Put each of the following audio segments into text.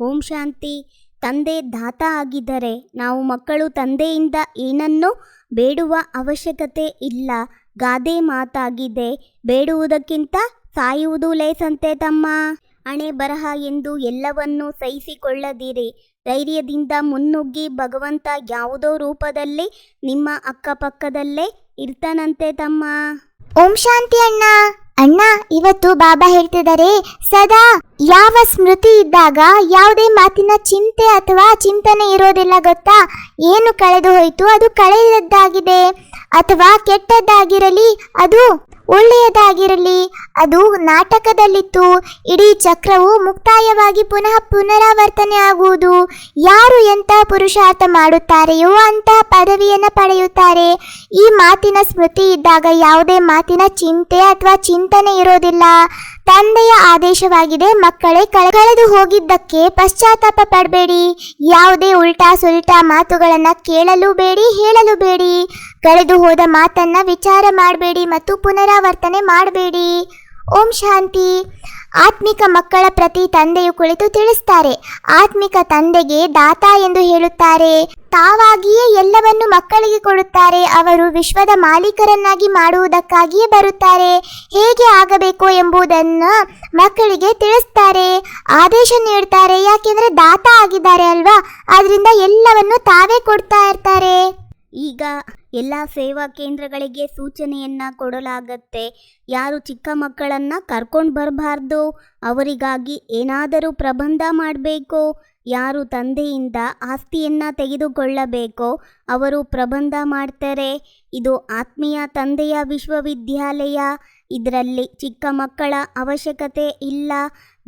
ಓಂ ಶಾಂತಿ. ತಂದೆ ದಾತ ಆಗಿದ್ದರೆ ನಾವು ಮಕ್ಕಳು ತಂದೆಯಿಂದ ಏನನ್ನು ಬೇಡುವ ಅವಶ್ಯಕತೆ ಇಲ್ಲ. ಗಾದೆ ಮಾತಾಗಿದೆ. ಬೇಡುವುದಕ್ಕಿಂತ ಸಾಯುವುದು ಲೇಸಂತೆ ತಮ್ಮ ಹಣೆ ಬರಹ ಎಂದು ಎಲ್ಲವನ್ನೂ ಸಹಿಸಿಕೊಳ್ಳದಿರಿ. ಧೈರ್ಯದಿಂದ ಮುನ್ನುಗ್ಗಿ ಭಗವಂತ ಯಾವುದೋ ರೂಪದಲ್ಲಿ ನಿಮ್ಮ ಅಕ್ಕಪಕ್ಕದಲ್ಲೇ ಇರ್ತಾನಂತೆ ತಮ್ಮ. ಓಂ ಶಾಂತಿ ಅಣ್ಣ. ಅಣ್ಣ, ಇವತ್ತು ಬಾಬಾ ಹೇಳ್ತಿದ್ದಾರೆ ಸದಾ ಯಾವ ಸ್ಮೃತಿ ಇದ್ದಾಗ ಯಾವುದೇ ಮಾತಿನ ಚಿಂತೆ ಅಥವಾ ಚಿಂತನೆ ಇರೋದಿಲ್ಲ ಗೊತ್ತಾ? ಏನು ಕಳೆದು ಹೋಯ್ತು? ಅದು ಕಳೆದದ್ದಾಗಿದೆ ಅಥವಾ ಕೆಟ್ಟದ್ದಾಗಿರಲಿ, ಅದು ಒಳ್ಳೆಯದಾಗಿರಲಿ. ಅದು ನಾಟಕದಲ್ಲಿತ್ತು. ಇಡೀ ಚಕ್ರವು ಮುಕ್ತಾಯವಾಗಿ ಪುನಃ ಪುನರಾವರ್ತನೆ ಆಗುವುದು. ಯಾರು ಎಂಥ ಪುರುಷಾರ್ಥ ಮಾಡುತ್ತಾರೆಯೋ ಅಂತಹ ಪದವಿಯನ್ನು ಪಡೆಯುತ್ತಾರೆ. ಈ ಮಾತಿನ ಸ್ಮೃತಿ ಇದ್ದಾಗ ಯಾವುದೇ ಮಾತಿನ ಚಿಂತೆ ಅಥವಾ ಚಿಂತನೆ ಇರೋದಿಲ್ಲ. ತಂದೆಯ ಆದೇಶವಾಗಿದೆ, ಮಕ್ಕಳೇ ಕಳೆ- ಕಳೆದು ಹೋಗಿದ್ದಕ್ಕೆ ಪಶ್ಚಾತ್ತಾಪ ಪಡಬೇಡಿ. ಯಾವುದೇ ಉಲ್ಟಾ ಸುಲ್ಟಾ ಮಾತುಗಳನ್ನು ಕೇಳಲು ಬೇಡಿ, ಹೇಳಲು ಬೇಡಿ. ಕಳೆದು ಹೋದ ಮಾತನ್ನ ವಿಚಾರ ಮಾಡಬೇಡಿ ಮತ್ತು ಪುನರಾವರ್ತನೆ ಮಾಡಬೇಡಿ. ಓಂ ಶಾಂತಿ. ಆತ್ಮಿಕ ಮಕ್ಕಳ ಪ್ರತಿ ತಂದೆಯು ಕುಳಿತು ತಿಳಿಸ್ತಾರೆ. ಆತ್ಮಿಕ ತಂದೆಗೆ ದಾತ ಎಂದು ಹೇಳುತ್ತಾರೆ. ತಾವಾಗಿಯೇ ಎಲ್ಲವನ್ನು ಮಕ್ಕಳಿಗೆ ಕೊಡುತ್ತಾರೆ. ಅವರು ವಿಶ್ವದ ಮಾಲೀಕರನ್ನಾಗಿ ಮಾಡುವುದಕ್ಕಾಗಿಯೇ ಬರುತ್ತಾರೆ. ಹೇಗೆ ಆಗಬೇಕು ಎಂಬುದನ್ನು ಮಕ್ಕಳಿಗೆ ತಿಳಿಸ್ತಾರೆ. ಆದೇಶ ನೀಡ್ತಾರೆ. ಯಾಕೆಂದ್ರೆ ದಾತ ಆಗಿದ್ದಾರೆ ಅಲ್ವಾ? ಅದರಿಂದ ಎಲ್ಲವನ್ನು ತಾವೇ ಕೊಡ್ತಾ ಇರ್ತಾರೆ. ಈಗ ಎಲ್ಲ ಸೇವಾ ಕೇಂದ್ರಗಳಿಗೆ ಸೂಚನೆಯನ್ನ ಕೊಡಲಾಗತ್ತೆ. ಯಾರು ಚಿಕ್ಕ ಮಕ್ಕಳನ್ನ ಕರ್ಕೊಂಡು ಬರಬಾರ್ದು, ಅವರಿಗಾಗಿ ಏನಾದರೂ ಪ್ರಬಂಧ ಮಾಡಬೇಕು, ಯಾರು ತಂದೆಯಿಂದ ಆಸ್ತಿಯನ್ನ ತೆಗೆದುಕೊಳ್ಳಬೇಕೋ, ಅವರು ಪ್ರಬಂಧ ಮಾಡ್ತಾರೆ. ಇದು ಆತ್ಮೀಯ ತಂದೆಯ ವಿಶ್ವವಿದ್ಯಾಲಯ, ಇದರಲ್ಲಿ ಚಿಕ್ಕ ಮಕ್ಕಳ ಅವಶ್ಯಕತೆ ಇಲ್ಲ.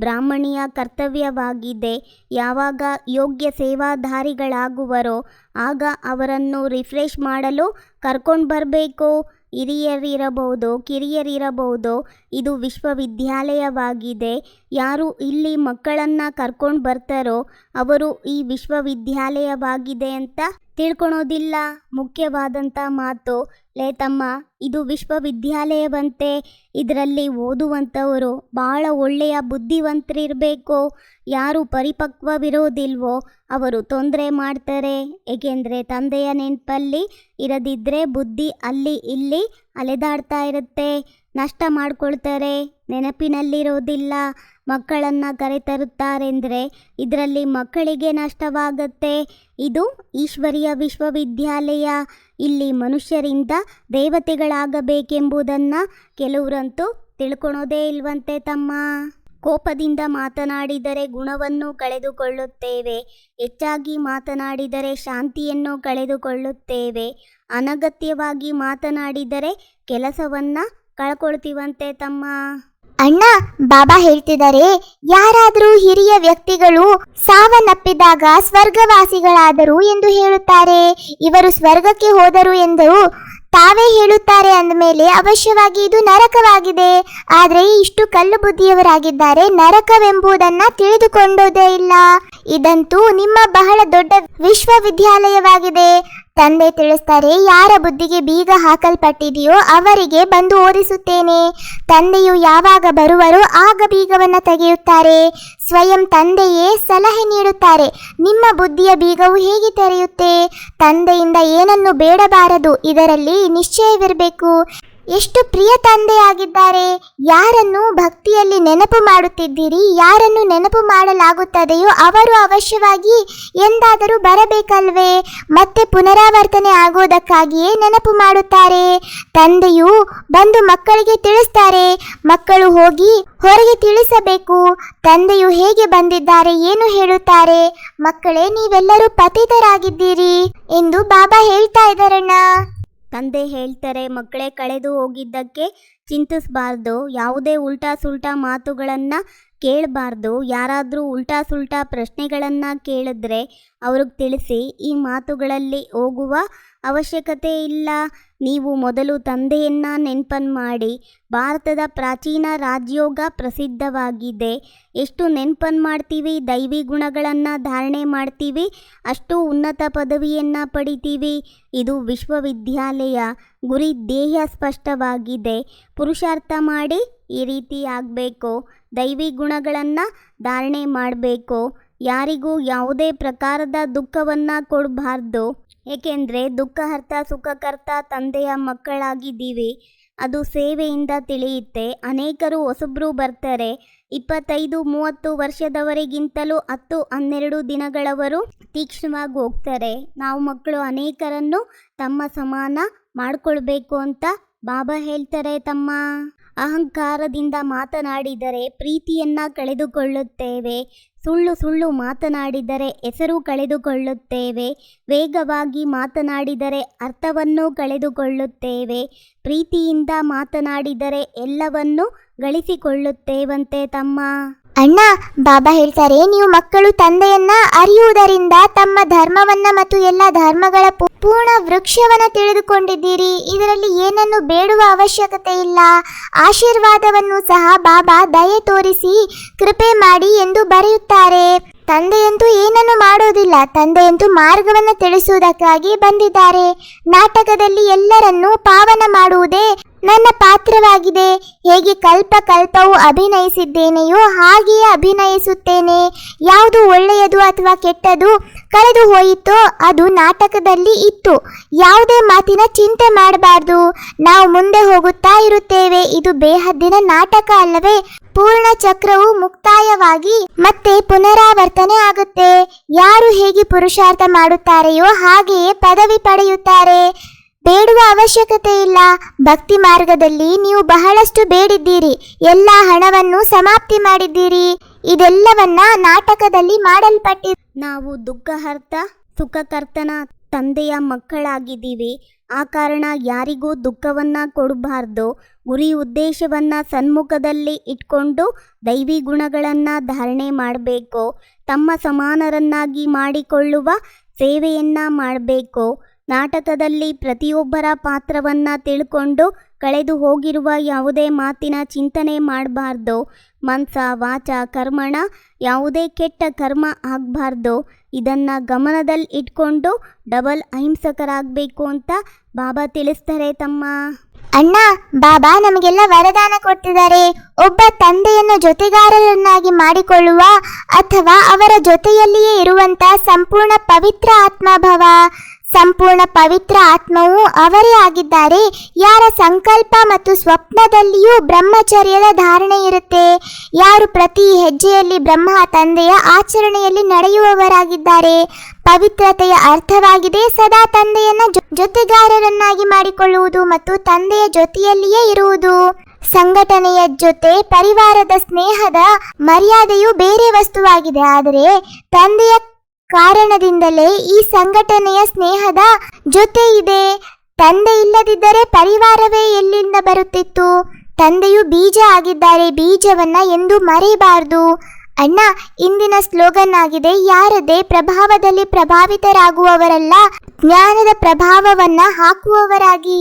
ಬ್ರಾಹ್ಮಣಿಯ ಕರ್ತವ್ಯವಾಗಿದೆ. ಯಾವಾಗ ಯೋಗ್ಯ ಸೇವಾಧಾರಿಗಳಾಗುವರೋ, ಆಗ ಅವರನ್ನು ರಿಫ್ರೆಶ್ ಮಾಡಲು ಕರ್ಕೊಂಡು ಬರಬೇಕು. ಹಿರಿಯರಿರಬಹುದು, ಕಿರಿಯರಿರಬಹುದು. ಇದು ವಿಶ್ವವಿದ್ಯಾಲಯವಾಗಿದೆ. ಯಾರು ಇಲ್ಲಿ ಮಕ್ಕಳನ್ನು ಕರ್ಕೊಂಡು ಬರ್ತಾರೋ, ಅವರು ಈ ವಿಶ್ವವಿದ್ಯಾಲಯವಾಗಿದೆ ಅಂತ ತಿಳ್ಕೊಳೋದಿಲ್ಲ. ಮುಖ್ಯವಾದಂಥ ಮಾತು, ಲೇ ತಮ್ಮ ಇದು ವಿಶ್ವವಿದ್ಯಾಲಯವಂತೆ ಇದರಲ್ಲಿ ಓದುವಂಥವರು ಭಾಳ ಒಳ್ಳೆಯ ಬುದ್ಧಿವಂತರಿರಬೇಕು. ಯಾರು ಪರಿಪಕ್ವವಿರೋದಿಲ್ವೋ ಅವರು ತೊಂದರೆ ಮಾಡ್ತಾರೆ. ಏಕೆಂದರೆ ತಂದೆಯ ನೆನಪಲ್ಲಿ ಇರದಿದ್ದರೆ ಬುದ್ಧಿ ಅಲ್ಲಿ ಇಲ್ಲಿ ಅಲೆದಾಡ್ತಾ ಇರುತ್ತೆ. ನಷ್ಟ ಮಾಡ್ಕೊಳ್ತಾರೆ, ನೆನಪಿನಲ್ಲಿರೋದಿಲ್ಲ, ಮಕ್ಕಳನ್ನು ಕರೆತರುತ್ತಾರೆಂದರೆ ಇದರಲ್ಲಿ ಮಕ್ಕಳಿಗೆ ನಷ್ಟವಾಗತ್ತೆ. ಇದು ಈಶ್ವರಿಯ ವಿಶ್ವವಿದ್ಯಾಲಯ. ಇಲ್ಲಿ ಮನುಷ್ಯರಿಂದ ದೇವತೆಗಳಾಗಬೇಕೆಂಬುದನ್ನು ಕೆಲವರಂತೂ ತಿಳ್ಕೊಳೋದೇ ಇಲ್ವಂತೆ ತಮ್ಮ. ಕೋಪದಿಂದ ಮಾತನಾಡಿದರೆ ಗುಣವನ್ನು ಕಳೆದುಕೊಳ್ಳುತ್ತೇವೆ. ಹೆಚ್ಚಾಗಿ ಮಾತನಾಡಿದರೆ ಶಾಂತಿಯನ್ನು ಕಳೆದುಕೊಳ್ಳುತ್ತೇವೆ. ಅನಗತ್ಯವಾಗಿ ಮಾತನಾಡಿದರೆ ಕೆಲಸವನ್ನ ಕಳ್ಕೊಳ್ತೀವಂತೆ ತಮ್ಮ. ಅಣ್ಣ, ಬಾಬಾ ಹೇಳ್ತಿದ್ದಾರೆ ಯಾರಾದರೂ ಹಿರಿಯ ವ್ಯಕ್ತಿಗಳು ಸಾವನ್ನಪ್ಪಿದಾಗ ಸ್ವರ್ಗವಾಸಿಗಳಾದರು ಎಂದು ಹೇಳುತ್ತಾರೆ. ಇವರು ಸ್ವರ್ಗಕ್ಕೆ ಹೋದರು ಎಂದು ತಾವೇ ಹೇಳುತ್ತಾರೆ ಅಂದಮೇಲೆ ಅವಶ್ಯವಾಗಿ ಇದು ನರಕವಾಗಿದೆ. ಆದರೆ ಇಷ್ಟು ಕಲ್ಲು ಬುದ್ಧಿಯವರಾಗಿದ್ದಾರೆ, ನರಕವೆಂಬುದನ್ನ ತಿಳಿದುಕೊಂಡೋದೇ ಇಲ್ಲ. ಇದಂತೂ ನಿಮ್ಮ ಬಹಳ ದೊಡ್ಡ ವಿಶ್ವವಿದ್ಯಾಲಯವಾಗಿದೆ. ತಂದೆ ತಿಳಿಸ್ತಾರೆ, ಯಾರ ಬುದ್ಧಿಗೆ ಬೀಗ ಹಾಕಲ್ಪಟ್ಟಿದೆಯೋ ಅವರಿಗೆ ಬಂದು ಓದಿಸುತ್ತೇನೆ. ತಂದೆಯು ಯಾವಾಗ ಬರುವರೋ ಆಗ ಬೀಗವನ್ನು ತೆಗೆಯುತ್ತಾರೆ. ಸ್ವಯಂ ತಂದೆಯೇ ಸಲಹೆ ನೀಡುತ್ತಾರೆ. ನಿಮ್ಮ ಬುದ್ಧಿಯ ಬೀಗವು ಹೇಗೆ ತೆರೆಯುತ್ತೆ? ತಂದೆಯಿಂದ ಏನನ್ನು ಬೇಡಬಾರದು, ಇದರಲ್ಲಿ ನಿಶ್ಚಯವಿರಬೇಕು. ಎಷ್ಟು ಪ್ರಿಯ ತಂದೆಯಾಗಿದ್ದಾರೆ? ಯಾರನ್ನು ಭಕ್ತಿಯಲ್ಲಿ ನೆನಪು ಮಾಡುತ್ತಿದ್ದೀರಿ? ಯಾರನ್ನು ನೆನಪು ಮಾಡಲಾಗುತ್ತದೆಯೋ ಅವರು ಅವಶ್ಯವಾಗಿ ಎಂದಾದರೂ ಬರಬೇಕಲ್ವೇ? ಮತ್ತೆ ಪುನರಾವರ್ತನೆ ಆಗೋದಕ್ಕಾಗಿಯೇ ನೆನಪು ಮಾಡುತ್ತಾರೆ. ತಂದೆಯು ಬಂದು ಮಕ್ಕಳಿಗೆ ತಿಳಿಸ್ತಾರೆ. ಮಕ್ಕಳು ಹೋಗಿ ಹೊರಗೆ ತಿಳಿಸಬೇಕು. ತಂದೆಯು ಹೇಗೆ ಬಂದಿದ್ದಾರೆ ಏನು ಹೇಳುತ್ತಾರೆ? ಮಕ್ಕಳೇ, ನೀವೆಲ್ಲರೂ ಪತಿತರಾಗಿದ್ದೀರಿ ಎಂದು ಬಾಬಾ ಹೇಳ್ತಾ ಇದ್ದಾರಣ್ಣ. ತಂದೆ ಹೇಳ್ತಾರೆ ಮಕ್ಕಳೇ ಕಳೆದು ಹೋಗಿದ್ದಕ್ಕೆ ಚಿಂತಿಸಬಾರ್ದು. ಯಾವುದೇ ಉಲ್ಟಾ ಸುಲ್ಟಾ ಮಾತುಗಳನ್ನು ಕೇಳಬಾರ್ದು. ಯಾರಾದರೂ ಉಲ್ಟಾ ಸುಲ್ಟಾ ಪ್ರಶ್ನೆಗಳನ್ನು ಕೇಳಿದ್ರೆ ಅವ್ರಿಗೆ ತಿಳಿಸಿ, ಈ ಮಾತುಗಳಲ್ಲಿ ಹೋಗುವ ಅವಶ್ಯಕತೆ ಇಲ್ಲ. ನೀವು ಮೊದಲು ತಂದೆಯನ್ನು ನೆನಪನ್ನು ಮಾಡಿ, ಭಾರತದ ಪ್ರಾಚೀನ ರಾಜ್ಯೋಗ ಪ್ರಸಿದ್ಧವಾಗಿದೆ. ಎಷ್ಟು ನೆನಪನ್ನು ಮಾಡ್ತೀವಿ? ದೈವಿ ಗುಣಗಳನ್ನು ಧಾರಣೆ ಮಾಡ್ತೀವಿ? ಅಷ್ಟು ಉನ್ನತ ಪದವಿಯನ್ನು ಪಡಿತೀವಿ? ಇದು ವಿಶ್ವವಿದ್ಯಾಲಯ. ಗುರಿ ಧ್ಯೇಯ ಸ್ಪಷ್ಟವಾಗಿದೆ. ಪುರುಷಾರ್ಥ ಮಾಡಿ ಈ ರೀತಿ ಆಗಬೇಕು? ದೈವಿ ಗುಣಗಳನ್ನು ಧಾರಣೆ ಮಾಡಬೇಕು? ಯಾರಿಗೂ ಯಾವುದೇ ಪ್ರಕಾರದ ದುಃಖವನ್ನು ಕೊಡಬಾರ್ದು. ಏಕೆಂದರೆ ದುಃಖಹರ್ತ ಸುಖಕರ್ತ ತಂದೆಯ ಮಕ್ಕಳಾಗಿದ್ದೀವಿ. ಅದು ಸೇವೆಯಿಂದ ತಿಳಿಯುತ್ತೆ. ಅನೇಕರು ಹೊಸಬ್ರು ಬರ್ತಾರೆ. ಇಪ್ಪತ್ತೈದು, ಮೂವತ್ತು ವರ್ಷದವರಿಗಿಂತಲೂ ಹತ್ತು, ಹನ್ನೆರಡು ದಿನಗಳವರು ತೀಕ್ಷ್ಣವಾಗಿ ಹೋಗ್ತಾರೆ. ನಾವು ಮಕ್ಕಳು ಅನೇಕರನ್ನು ತಮ್ಮ ಸಮಾನ ಮಾಡಿಕೊಳ್ಬೇಕು ಅಂತ ಬಾಬಾ ಹೇಳ್ತಾರೆ ತಮ್ಮ. ಅಹಂಕಾರದಿಂದ ಮಾತನಾಡಿದರೆ ಪ್ರೀತಿಯನ್ನ ಕಳೆದುಕೊಳ್ಳುತ್ತೇವೆ. ಸುಳ್ಳು ಸುಳ್ಳು ಮಾತನಾಡಿದರೆ ಹೆಸರು ಕಳೆದುಕೊಳ್ಳುತ್ತೇವೆ. ವೇಗವಾಗಿ ಮಾತನಾಡಿದರೆ ಅರ್ಥವನ್ನು ಕಳೆದುಕೊಳ್ಳುತ್ತೇವೆ. ಪ್ರೀತಿಯಿಂದ ಮಾತನಾಡಿದರೆ ಎಲ್ಲವನ್ನು ಗಳಿಸಿಕೊಳ್ಳುತ್ತೇವಂತೆ ತಮ್ಮ ಅಣ್ಣ, ಬಾಬಾ ಹೇಳ್ತಾರೆ, ನೀವು ಮಕ್ಕಳು ತಂದೆಯನ್ನ ಅರಿಯುವುದರಿಂದ ತಮ್ಮ ಧರ್ಮವನ್ನ ಮತ್ತು ಎಲ್ಲ ಧರ್ಮಗಳ ಪೂರ್ಣ ವೃಕ್ಷವನ್ನ ತಿಳಿದುಕೊಂಡಿದ್ದೀರಿ. ಇದರಲ್ಲಿ ಏನನ್ನು ಬೇಡುವ ಅವಶ್ಯಕತೆ ಇಲ್ಲ. ಆಶೀರ್ವಾದವನ್ನು ಸಹ ಬಾಬಾ ದಯೆ ತೋರಿಸಿ ಕೃಪೆ ಮಾಡಿ ಎಂದು ಬರೆಯುತ್ತಾರೆ. ತಂದೆಯಂತೂ ಏನನ್ನು ಮಾಡೋದಿಲ್ಲ. ತಂದೆಯಂತೂ ಮಾರ್ಗವನ್ನು ತಿಳಿಸುವುದಕ್ಕಾಗಿ ಬಂದಿದ್ದಾರೆ. ನಾಟಕದಲ್ಲಿ ಎಲ್ಲರನ್ನೂ ಪಾವನ ಮಾಡುವುದೇ ನನ್ನ ಪಾತ್ರವಾಗಿದೆ. ಹೇಗೆ ಕಲ್ಪ ಕಲ್ಪವು ಅಭಿನಯಿಸಿದ್ದೇನೆಯೋ ಹಾಗೆಯೇ ಅಭಿನಯಿಸುತ್ತೇನೆ. ಯಾವುದು ಒಳ್ಳೆಯದು ಅಥವಾ ಕೆಟ್ಟದು ಕಳೆದು ಹೋಯಿತೋ ಅದು ನಾಟಕದಲ್ಲಿ ಇತ್ತು. ಯಾವುದೇ ಮಾತಿನ ಚಿಂತೆ ಮಾಡಬಾರ್ದು. ನಾವು ಮುಂದೆ ಹೋಗುತ್ತಾ ಇರುತ್ತೇವೆ. ಇದು ಬೇಹದ್ದಿನ ನಾಟಕ ಅಲ್ಲವೇ. ಪೂರ್ಣ ಚಕ್ರವು ಮುಕ್ತಾಯವಾಗಿ ಮತ್ತೆ ಪುನರಾವರ್ತನೆ ಆಗುತ್ತೆ. ಯಾರು ಹೇಗೆ ಪುರುಷಾರ್ಥ ಮಾಡುತ್ತಾರೆಯೋ ಹಾಗೆಯೇ ಪದವಿ ಪಡೆಯುತ್ತಾರೆ. ಬೇಡುವ ಅವಶ್ಯಕತೆ ಇಲ್ಲ. ಭಕ್ತಿ ಮಾರ್ಗದಲ್ಲಿ ನೀವು ಬಹಳಷ್ಟು ಬೇಡಿದ್ದೀರಿ. ಎಲ್ಲ ಹಣವನ್ನು ಸಮಾಪ್ತಿ ಮಾಡಿದ್ದೀರಿ. ಇದೆಲ್ಲವನ್ನ ನಾಟಕದಲ್ಲಿ ಮಾಡಲ್ಪಟ್ಟಿ ನಾವು ದುಃಖಹರ್ತ, ಸುಖಕರ್ತನ ತಂದೆಯ ಮಕ್ಕಳಾಗಿದ್ದೀವಿ. ಆ ಕಾರಣ ಯಾರಿಗೂ ದುಃಖವನ್ನು ಕೊಡಬಾರ್ದು. ಗುರಿ ಉದ್ದೇಶವನ್ನು ಸನ್ಮುಖದಲ್ಲಿ ಇಟ್ಕೊಂಡು ದೈವಿ ಗುಣಗಳನ್ನು ಧಾರಣೆ ಮಾಡಬೇಕು. ತಮ್ಮ ಸಮಾನರನ್ನಾಗಿ ಮಾಡಿಕೊಳ್ಳುವ ಸೇವೆಯನ್ನು ಮಾಡಬೇಕು. ನಾಟಕದಲ್ಲಿ ಪ್ರತಿಯೊಬ್ಬರ ಪಾತ್ರವನ್ನು ತಿಳ್ಕೊಂಡು ಕಳೆದು ಹೋಗಿರುವ ಯಾವುದೇ ಮಾತಿನ ಚಿಂತನೆ ಮಾಡಬಾರ್ದು. ಮನ್ಸ, ವಾಚ, ಕರ್ಮಣ, ಯಾವುದೇ ಕೆಟ್ಟ ಕರ್ಮ ಆಗಬಾರ್ದು. ಇದನ್ನು ಗಮನದಲ್ಲಿ ಇಟ್ಕೊಂಡು ಡಬಲ್ ಅಹಿಂಸಕರಾಗಬೇಕು ಅಂತ ಬಾಬಾ ತಿಳಿಸ್ತಾರೆ ತಮ್ಮ. ಅಣ್ಣ, ಬಾಬಾ ನಮಗೆಲ್ಲ ವರದಾನ ಕೊಟ್ಟಿದ್ದಾರೆ. ಒಬ್ಬ ತಂದೆಯನ್ನು ಜೊತೆಗಾರರನ್ನಾಗಿ ಮಾಡಿಕೊಳ್ಳುವ ಅಥವಾ ಅವರ ಜೊತೆಯಲ್ಲಿಯೇ ಇರುವಂತ ಸಂಪೂರ್ಣ ಪವಿತ್ರ ಆತ್ಮಭವ. ಸಂಪೂರ್ಣ ಪವಿತ್ರ ಆತ್ಮವು ಅವರೇ ಆಗಿದ್ದಾರೆ. ಯಾರ ಸಂಕಲ್ಪ ಮತ್ತು ಸ್ವಪ್ನದಲ್ಲಿಯೂ ಬ್ರಹ್ಮಚರ್ಯದ ಧಾರಣೆ ಇರುತ್ತೆ. ಯಾರು ಪ್ರತಿ ಹೆಜ್ಜೆಯಲ್ಲಿ ಬ್ರಹ್ಮ ತಂದೆಯ ಆಚರಣೆಯಲ್ಲಿ ನಡೆಯುವವರಾಗಿದ್ದಾರೆ. ಪವಿತ್ರತೆಯ ಅರ್ಥವಾಗಿದೆ ಸದಾ ತಂದೆಯನ್ನ ಜೊತೆಗಾರರನ್ನಾಗಿ ಮಾಡಿಕೊಳ್ಳುವುದು ಮತ್ತು ತಂದೆಯ ಜೊತೆಯಲ್ಲಿಯೇ ಇರುವುದು. ಸಂಘಟನೆಯ ಜೊತೆ ಪರಿವಾರದ ಸ್ನೇಹದ ಮರ್ಯಾದೆಯು ಬೇರೆ ವಸ್ತುವಾಗಿದೆ. ಆದರೆ ತಂದೆಯ ಕಾರಣದಿಂದಲೇ ಈ ಸಂಘಟನೆಯ ಸ್ನೇಹದ ಜೊತೆ ಇದೆ ತಂದೆ ಇಲ್ಲದಿದ್ದರೆ ಪರಿವಾರವೇ ಎಲ್ಲಿಂದ ಬರುತ್ತಿತ್ತು? ತಂದೆಯು ಬೀಜ ಆಗಿದ್ದಾರೆ. ಬೀಜವನ್ನ ಎಂದು ಮರೆಯಬಾರದು. ಅಣ್ಣ, ಇಂದಿನ ಸ್ಲೋಗನ್ ಆಗಿದೆ, ಯಾರದೇ ಪ್ರಭಾವದಲ್ಲಿ ಪ್ರಭಾವಿತರಾಗುವವರಲ್ಲ, ಜ್ಞಾನದ ಪ್ರಭಾವವನ್ನ ಹಾಕುವವರಾಗಿ.